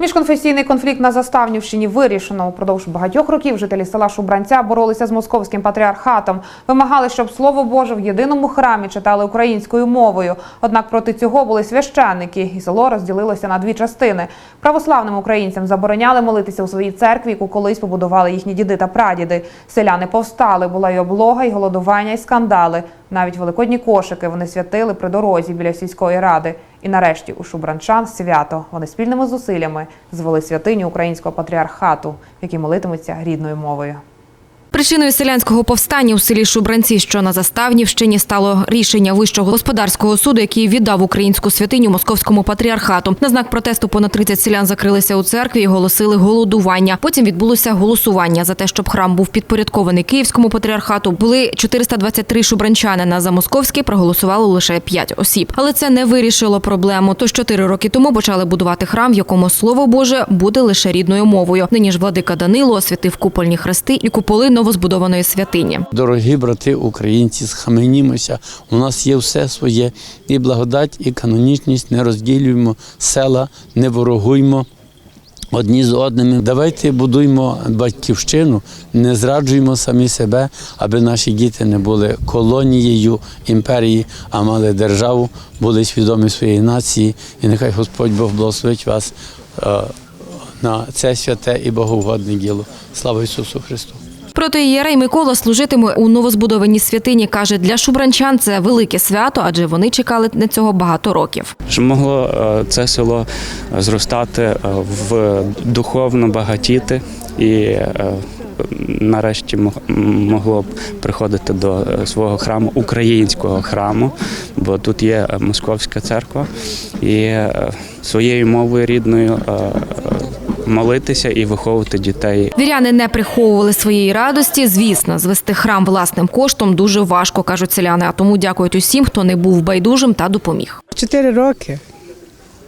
Міжконфесійний конфлікт на Заставнівщині вирішено. Упродовж багатьох років жителі села Шубранця боролися з московським патріархатом. Вимагали, щоб слово Боже в єдиному храмі читали українською мовою. Однак проти цього були священники, і село розділилося на дві частини. Православним українцям забороняли молитися у своїй церкві, яку колись побудували їхні діди та прадіди. Селяни повстали, була й облога, і голодування, і скандали. Навіть великодні кошики вони святили при дорозі біля сільської ради. І нарешті у Шубранчан свято. Вони спільними зусиллями звели святиню українського патріархату, в якій молитимуться рідною мовою. Причиною селянського повстання у селі Шубранці, що на Заставнівщині, стало рішення Вищого господарського суду, який віддав українську святиню московському патріархату. На знак протесту понад 30 селян закрилися у церкві і оголосили голодування. Потім відбулося голосування за те, щоб храм був підпорядкований Київському патріархату. Були 423 шубранчанина. За московський проголосувало лише 5 осіб. Але це не вирішило проблему. Тож 4 роки тому почали будувати храм, в якому слово Боже буде лише рідною мовою. Нині ж владика Данило освятив купольні хрести і куполи новозбудованої святині. Дорогі брати українці, схаменімося. У нас є все своє і благодать, і канонічність. Не розділюємо села, не ворогуймо. Одні з одними. Давайте будуймо батьківщину, не зраджуємо самі себе, аби наші діти не були колонією імперії, а мали державу, були свідомі своєї нації. І нехай Господь Бог благословить вас е, на це святе і боговгодне діло. Слава Ісусу Христу! Проте ієрей Микола служитиме у новозбудованій святині. Каже, для шубранчан це велике свято, адже вони чекали на цього багато років. Щоб могло е, це село зростати е, в духовно багатіти і е, нарешті могло б приходити до е, свого храму, українського храму, бо тут є е, московська церква, і е, своєю мовою рідною е, е, молитися і виховувати дітей Віряни не приховували своєї радості. Звісно, звести храм власним коштом дуже важко, кажуть селяни. А тому дякують усім, хто не був байдужим та допоміг. Чотири роки.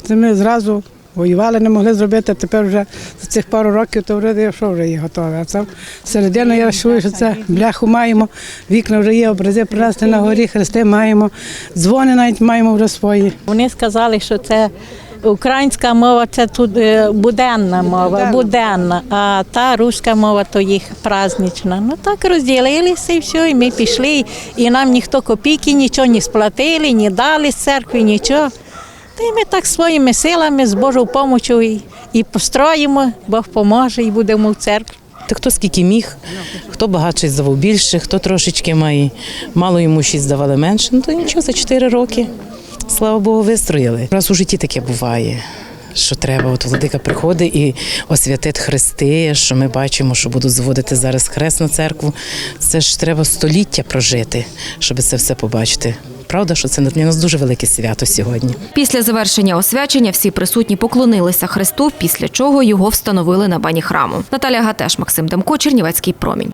Це ми зразу воювали, не могли зробити, а тепер вже за цих пару років то вже що вже є готове. А це середину я чую, що це бляху маємо, вікна вже є, образи принесли на горі, хрести маємо, дзвони навіть маємо вже свої. Вони сказали, що це українська мова це тут е, буденна мова, буденна, а та руська мова то їх празднична. Ну так розділилися і все, і ми пішли, і нам ніхто копійки нічого не сплатили, ні дали з церкви, нічого. Та й ми так своїми силами з Божою допомогою і, і построїмо, Бог поможе і будемо в церкві. Та хто скільки міг, хто багатший здавав більше, хто трошечки має, мало йому щось здавали менше. Ну то нічого, за 4 роки, слава Богу, вистроїли. Раз у житті таке буває. Що треба, от владика приходить і освятить хрести, що ми бачимо, що будуть зводити зараз хрест на церкву. Це ж треба століття прожити, щоб це все побачити. Правда, що це для нас дуже велике свято сьогодні. Після завершення освячення всі присутні поклонилися Христу, після чого його встановили на бані храму. Наталя Гатеш, Максим Демко, Чернівецький промінь.